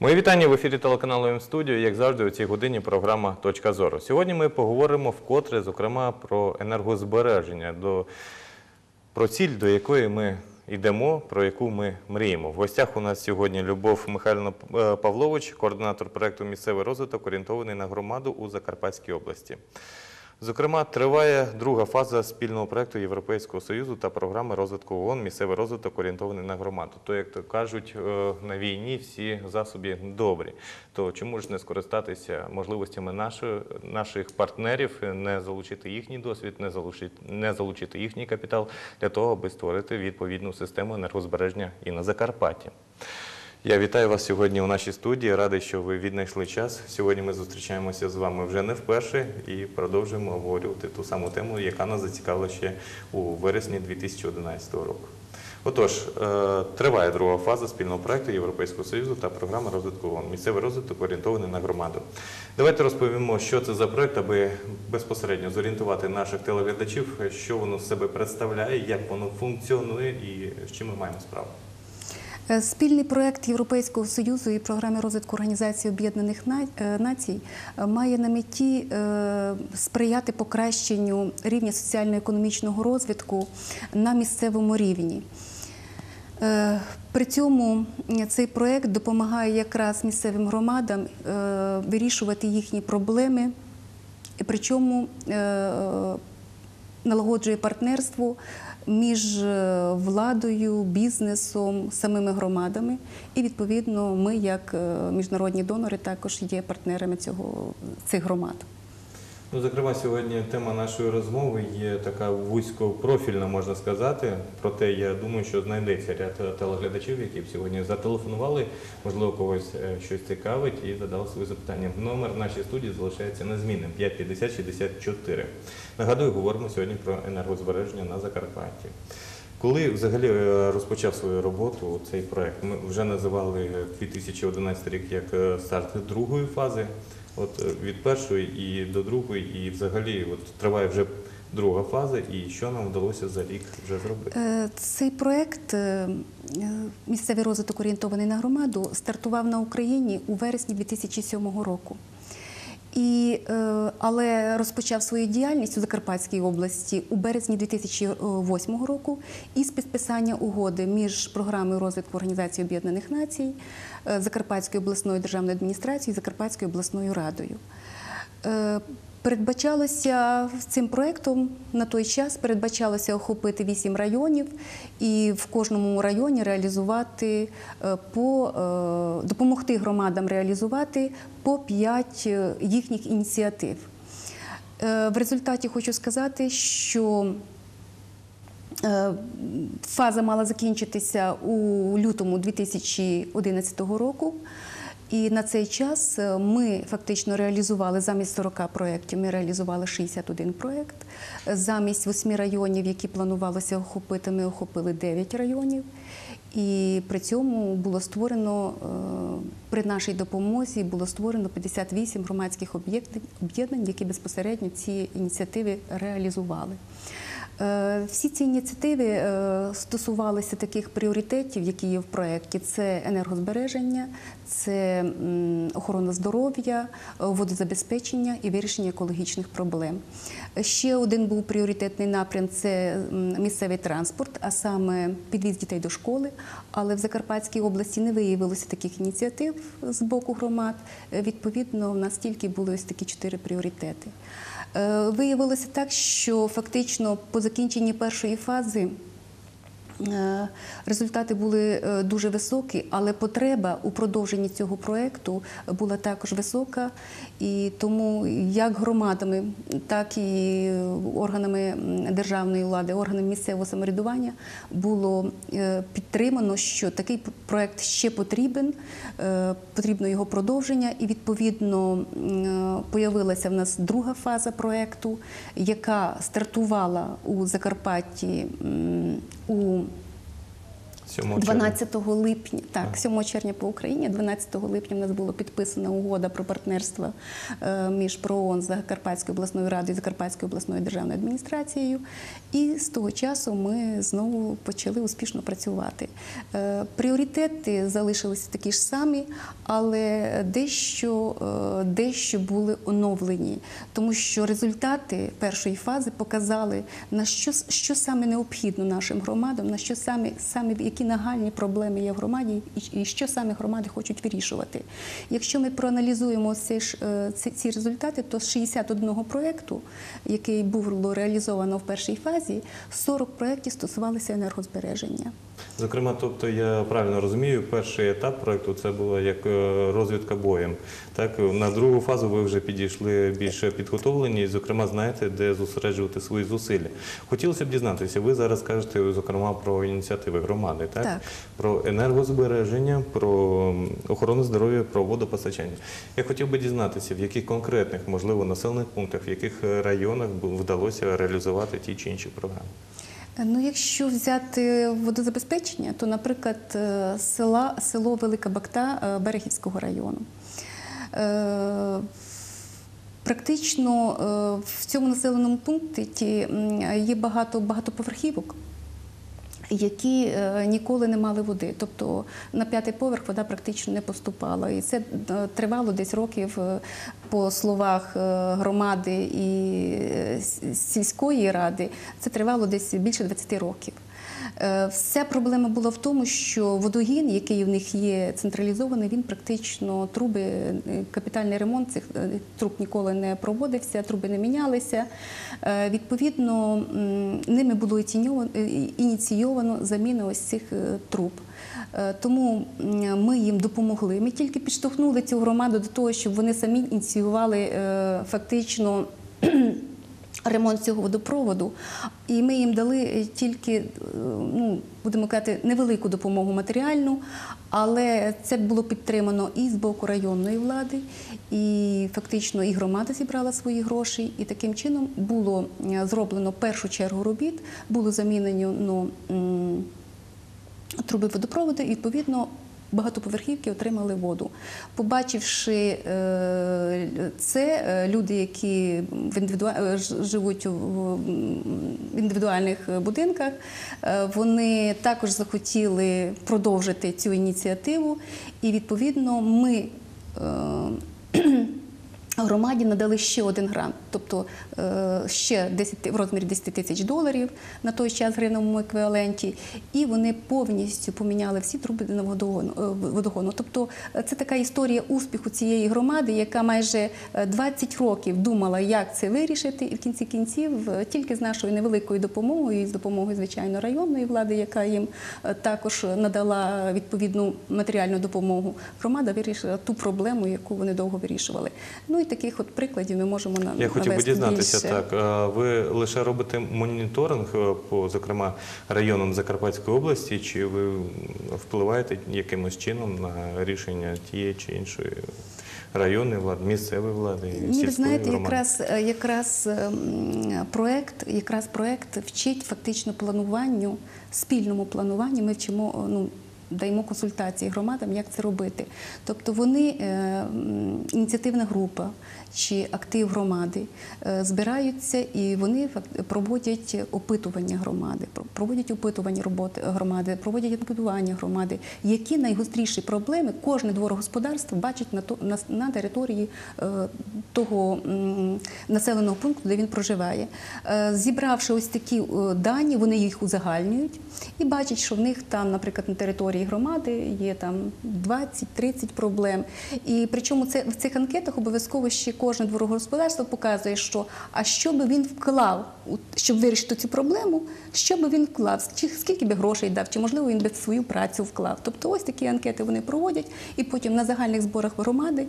Мої вітання в ефірі телеканалу М-студіо. Як завжди, у цій годині програма Точка зору. Сьогодні ми поговоримо вкотре, зокрема, про енергозбереження, до, про ціль, до якої ми йдемо, про яку ми мріємо. В гостях у нас сьогодні Любов Михайловна е, Павлович, координатор проекту Місцевий розвиток, орієнтований на громаду у Закарпатській області. Зокрема, триває друга фаза спільного проекту Європейського Союзу та програми розвитку ООН «Місцевий розвиток орієнтований на громаду. То, як то кажуть, е, на війні всі засоби добрі. То чому ж не скористатися можливостями нашої, наших партнерів, не залучити їхній досвід, не залучити, не залучити їхній капітал для того, аби створити відповідну систему енергозбереження і на Закарпатті. Я вітаю вас сьогодні у нашій студії. Радий, що ви віднайшли час. Сьогодні ми зустрічаємося з вами вже не вперше і продовжуємо обговорювати ту саму тему, яка нас зацікавила ще у вересні 2011 року. Отож, е, триває друга фаза спільного проекту Європейського Союзу та програми розвитку ООН. Місцевий розвиток орієнтований на громаду. Давайте розповімо, що це за проект, аби безпосередньо зорієнтувати наших телеглядачів, що воно з себе представляє, як воно функціонує і з чим ми маємо справу. Е, Спільний проект Європейського союзу і програми розвитку Організації Об'єднаних е, Націй е, має на меті сприяти покращенню рівня соціально-економічного розвитку на місцевому рівні. При цьому цей проект допомагає якраз місцевим громадам вирішувати їхні проблеми, і причому налагоджує партнерство між е, владою, бізнесом, самими громадами. І відповідно, ми, як е, міжнародні донори, також є партнерами цього цих громад. Ну, зокрема, сьогодні тема нашої розмови є така вузькопрофільна, можна сказати. Проте я думаю, що знайдеться ряд телеглядачів, які б сьогодні зателефонували, можливо, когось е, щось цікавить і задали свої запитання. Номер нашої студії залишається незмінним 550 64. Нагадую, говоримо сьогодні про енергозбереження на Закарпатті. Коли взагалі е, розпочав свою роботу цей проект, ми вже називали 2011 рік як е, старт другої фази. От е, від першої і до другої, і взагалі от триває вже друга фаза, і що нам вдалося за рік вже зробити? Цей проект місцевий розвиток орієнтований на громаду стартував на Україні у вересні 2007 року. І, е, але розпочав свою діяльність у Закарпатській області у березні 2008 року із підписання угоди між програмою розвитку Організації Об'єднаних Націй, е, Закарпатською обласною державною адміністрацією і Закарпатською обласною радою. Е, Передбачалося цим проектом на той час передбачалося охопити вісім районів і в кожному районі реалізувати е, по е, допомогти громадам реалізувати по п'ять їхніх ініціатив. В результаті хочу сказати, що Фаза мала закінчитися у лютому 2011 року. І на цей час е, ми фактично реалізували замість 40 проєктів, ми реалізували 61 проєкт. Замість 8 районів, які планувалося охопити, ми охопили 9 районів. І при цьому було створено е, при нашій допомозі було створено 58 громадських об'єднань, які безпосередньо ці ініціативи реалізували. Е, Всі ці ініціативи е, стосувалися таких пріоритетів, які є в проєкті: це енергозбереження, це охорона здоров'я, е, водозабезпечення і вирішення екологічних проблем. Ще один був пріоритетний напрям це місцевий транспорт, а саме підвіз дітей до школи. Але в Закарпатській області не виявилося таких ініціатив з боку громад. Відповідно, в нас тільки були ось такі чотири пріоритети. Е, Виявилося так, що фактично по закінченні першої фази результати були е, дуже високі, але потреба у продовженні цього проєкту була також висока. І тому як громадами, так і органами державної влади, органами місцевого самоврядування було е, підтримано, що такий проєкт ще потрібен, е, потрібно його продовження, і відповідно появилася в нас друга фаза проєкту, яка стартувала у Закарпатті м, у 7 12 липня, так, 7 червня по Україні, 12 липня в нас була підписана угода про партнерство е, між ПРООН з Закарпатською обласною радою і Закарпатською обласною державною адміністрацією. І з того часу ми знову почали успішно працювати. Е, Пріоритети залишилися такі ж самі, але дещо, е, дещо були оновлені, тому що результати першої фази показали, на що, що саме необхідно нашим громадам, на що саме, саме які нагальні проблеми є в громаді, і, що саме громади хочуть вирішувати. Якщо ми проаналізуємо ці, е, ці, результати, то з 61 проєкту, який було реалізовано в першій фазі, 40 проєктів стосувалися енергозбереження. Зокрема, тобто я правильно розумію, перший етап проекту це було як е, розвідка боєм. Так на другу фазу ви вже підійшли більше підготовлені, і, зокрема, знаєте, де зосереджувати свої зусилля. Хотілося б дізнатися, ви зараз кажете, зокрема, про ініціативи громади, так? Так. про енергозбереження, про охорону здоров'я, про водопостачання. Я хотів би дізнатися, в яких конкретних, можливо, населених пунктах, в яких районах вдалося реалізувати ті чи інші програми. Ну, якщо взяти водозабезпечення, то, наприклад, е, села, село Велика Бакта е, Берегівського району. Е, Практично в цьому населеному пункті є багато багатоповерхівок, які е, ніколи не мали води. Тобто на п'ятий поверх вода практично не поступала. І це е, тривало десь років, е, по словах громади і сільської ради, це тривало десь більше 20 років. Е, Вся проблема була в тому, що водогін, який в них є централізований, він практично труби, е, капітальний ремонт цих е, труб ніколи не проводився, труби не мінялися. Відповідно, ними було ініційовано- заміну ось цих труб. Тому ми їм допомогли. Ми тільки підштовхнули цю громаду до того, щоб вони самі ініціювали фактично ремонт цього водопроводу. І ми їм дали е, тільки, е, ну, будемо казати, невелику допомогу матеріальну, але це було підтримано і з боку районної влади, і фактично і громада зібрала свої гроші. І таким чином було е, зроблено першу чергу робіт, було замінено ну, труби водопроводу, і відповідно. Багатоповерхівки отримали воду. Побачивши е, це, е, люди, які в індивіду- е, живуть в індивідуальних будинках, вони також захотіли продовжити цю ініціативу, і відповідно ми. Громаді надали ще один грант, тобто е, ще 10, в розмірі 10 тисяч доларів на той час в гривневому еквіваленті, і вони повністю поміняли всі труби на водогону. е, водогону. Тобто е, це така історія успіху цієї громади, яка майже е, 20 років думала, як це вирішити, і в кінці кінців тільки з нашою невеликою допомогою, і з допомогою звичайно районної влади, яка їм також надала відповідну матеріальну допомогу. Громада вирішила ту проблему, яку вони довго вирішували. Ну і таких от прикладів ми можемо на Я хотів би дізнатися більше. так. Ви лише робите моніторинг е, по зокрема районам Закарпатської області, чи ви впливаєте якимось чином на рішення тієї чи іншої районної влади, місцевої влади, Ні, ви знаєте, громади? якраз е, якраз ем, проект, якраз проект вчить фактично плануванню, спільному плануванню. Ми вчимо е, ну. Даємо консультації громадам, як це робити. Тобто вони, е, ініціативна група чи актив громади е, збираються і вони проводять опитування громади, проводять опитування роботи громади, проводять анкетування громади, які найгостріші проблеми кожне дворогосподарство бачить на, то, на, на території е, того населеного пункту, де він проживає. Зібравши ось такі дані, вони їх узагальнюють і бачать, що в них там, наприклад, на території громади є там 20-30 проблем. І причому це в цих анкетах обов'язково ще кожне дворогосподарство показує, що а що би він вклав, щоб вирішити цю проблему, що би він вклав, чи скільки би грошей дав, чи можливо він би свою працю вклав. Тобто ось такі анкети вони проводять, і потім на загальних зборах громади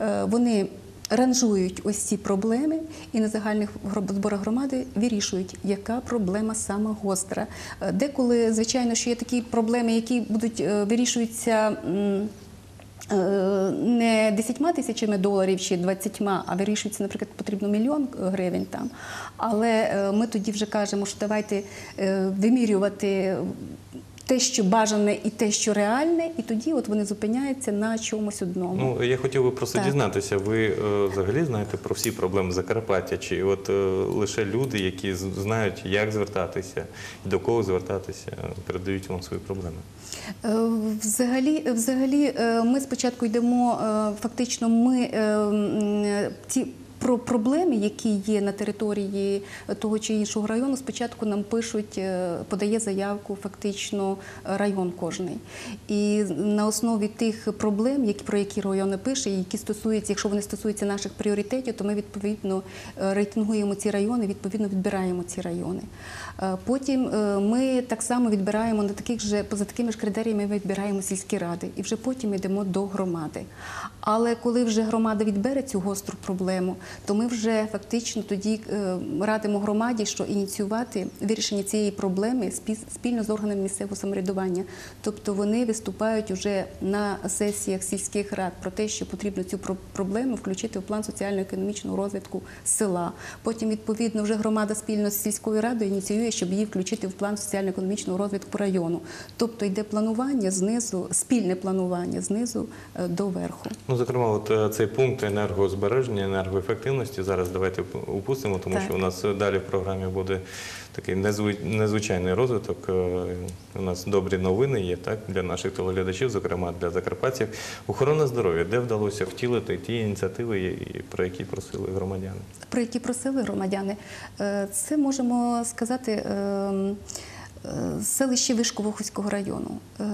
е, вони. Ранжують ось ці проблеми і на загальних зборах громади вирішують, яка проблема сама гостра. Е, Деколи, звичайно, що є такі проблеми, які будуть е, вирішуються. е, Не 10 тисячами доларів чи 20, а вирішується, наприклад, потрібно мільйон гривень там. Але ми тоді вже кажемо, що давайте вимірювати те, що бажане, і те, що реальне, і тоді от вони зупиняються на чомусь одному. Ну, я хотів би просто Так. дізнатися, ви е, взагалі знаєте про всі проблеми Закарпаття? Чи от е, лише люди, які знають, як звертатися і до кого звертатися, передають вам свої проблеми? Е, Взагалі, взагалі, е, ми спочатку йдемо. е, Фактично, ми е, ті про проблеми, які є на території того чи іншого району, спочатку нам пишуть, е, подає заявку фактично е, район кожний. І на основі тих проблем, про які райони пише, які стосуються, якщо вони стосуються наших пріоритетів, то ми відповідно е, рейтингуємо ці райони, відповідно відбираємо ці райони. Е, Потім е, ми так само відбираємо на таких же поза такими ж критеріями. Ми відбираємо сільські ради, і вже потім йдемо до громади. Але коли вже громада відбере цю гостру проблему, то ми вже фактично тоді е, радимо громаді, що ініціювати вирішення цієї проблеми спі- спільно з органами місцевого самоврядування. Тобто вони виступають уже на сесіях сільських рад про те, що потрібно цю про- проблему включити в план соціально-економічного розвитку села. Потім, відповідно, вже громада спільно з сільською радою ініціює, щоб її включити в план соціально-економічного розвитку району. Тобто йде планування знизу, спільне планування знизу е, до верху. Ну, зокрема, от е, цей пункт енергозбереження, енергоефективності зараз давайте упустимо, тому Так. що у нас е, далі в програмі буде такий незвичайний розвиток. Е, У нас добрі новини є так для наших телеглядачів, зокрема для закарпатців. Охорона здоров'я, де вдалося втілити ті ініціативи, про які просили громадяни. про які просили громадяни. Е, Це можемо сказати. Ем, е, Селище Вишково Хуського району. Е,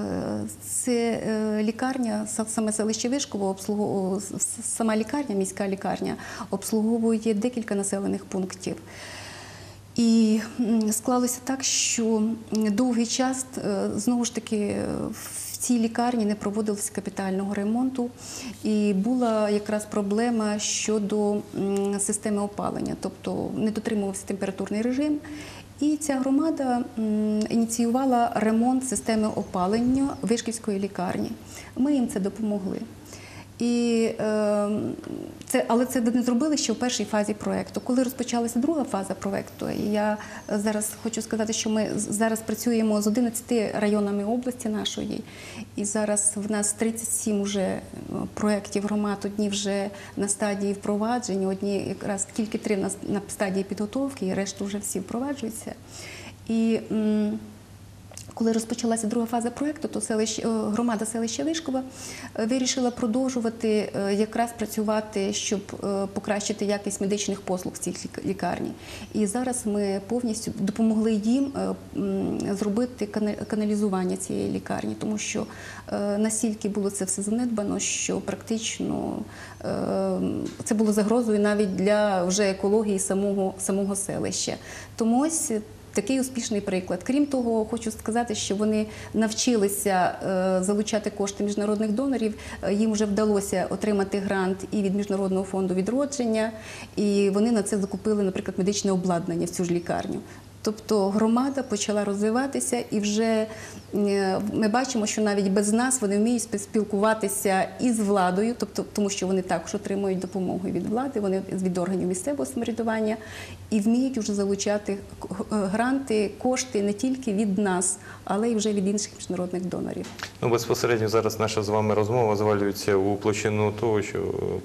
Це е, лікарня, саме селище Вишково, обслуговує сама лікарня, міська лікарня, обслуговує декілька населених пунктів. І склалося так, що довгий час е, знову ж таки в цій лікарні не проводилось капітального ремонту, і була якраз проблема щодо системи опалення, тобто не дотримувався температурний режим. І ця громада ініціювала ремонт системи опалення Вишківської лікарні. Ми їм це допомогли. І е, це, але це не зробили ще в першій фазі проекту. Коли розпочалася друга фаза проекту, і я зараз хочу сказати, що ми зараз працюємо з 11 районами області нашої, і зараз в нас 37 уже е, проєктів громад, одні вже на стадії впровадження, одні якраз тільки три на, на стадії підготовки, і решту вже всі впроваджуються. І м, коли розпочалася друга фаза проекту, то селище, е, громада селища Вишкова е, вирішила продовжувати е, якраз працювати, щоб покращити якість медичних послуг в цій лік- лікарні. І зараз ми повністю допомогли їм зробити каналізування цієї лікарні, тому що настільки було це все занедбано, що практично це було загрозою навіть для вже екології самого, самого селища. Тому ось Такий успішний приклад. Крім того, хочу сказати, що вони навчилися е, залучати кошти міжнародних донорів. Е, Їм вже вдалося отримати грант і від міжнародного фонду відродження, і вони на це закупили, наприклад, медичне обладнання в цю ж лікарню. Тобто громада почала розвиватися, і вже е, ми бачимо, що навіть без нас вони вміють спі- спілкуватися із владою, тобто тому, що вони також отримують допомогу від влади, вони від органів місцевого самоврядування і вміють вже залучати е, гранти, кошти не тільки від нас, але й вже від інших міжнародних донорів. Ну, безпосередньо зараз наша з вами розмова звалюється у площину того, що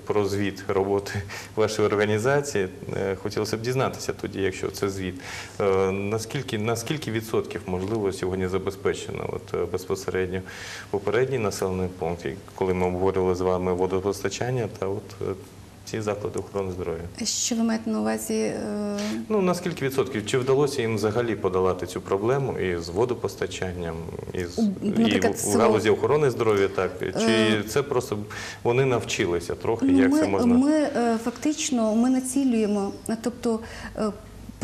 про звіт роботи вашої організації. Е, Хотілося б дізнатися тоді, якщо це звіт. Наскільки, наскільки відсотків можливо сьогодні забезпечено от, е, безпосередньо попередній населений пункт, коли ми обговорювали з вами водопостачання та от е, ці заклади охорони здоров'я? Що ви маєте на увазі? е, Ну наскільки відсотків? Чи вдалося їм взагалі подолати цю проблему і з водопостачанням, і, з, і в, в галузі охорони здоров'я, так чи Е, це просто вони навчилися трохи, Ну, як ми, це можна? ми фактично ми націлюємо, тобто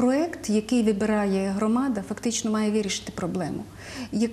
проект, який вибирає громада, фактично має вирішити проблему. Як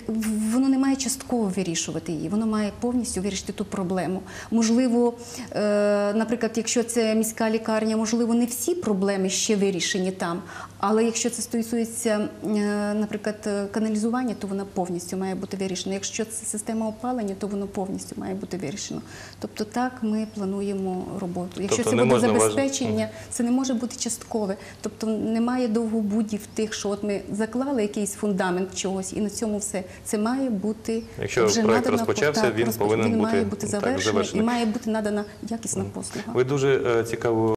воно не має частково вирішувати її, воно має повністю вирішити ту проблему. Можливо, е, наприклад, якщо це міська лікарня, можливо, не всі проблеми ще вирішені там, Але якщо це стосується, е, наприклад, каналізування, то вона повністю має бути вирішена. Якщо це система опалення, то воно повністю має бути вирішено. Тобто так ми плануємо роботу. Якщо Тобто це буде забезпечення, це не може бути часткове. Тобто немає довгобудів тих, що от ми заклали якийсь фундамент чогось, і на цьому все. Це має бути Якщо вже проект надана розпочався, так, він розпоч- повинен він бути, має бути так, завершений і має бути надана якісна послуга. Ви дуже е, цікаву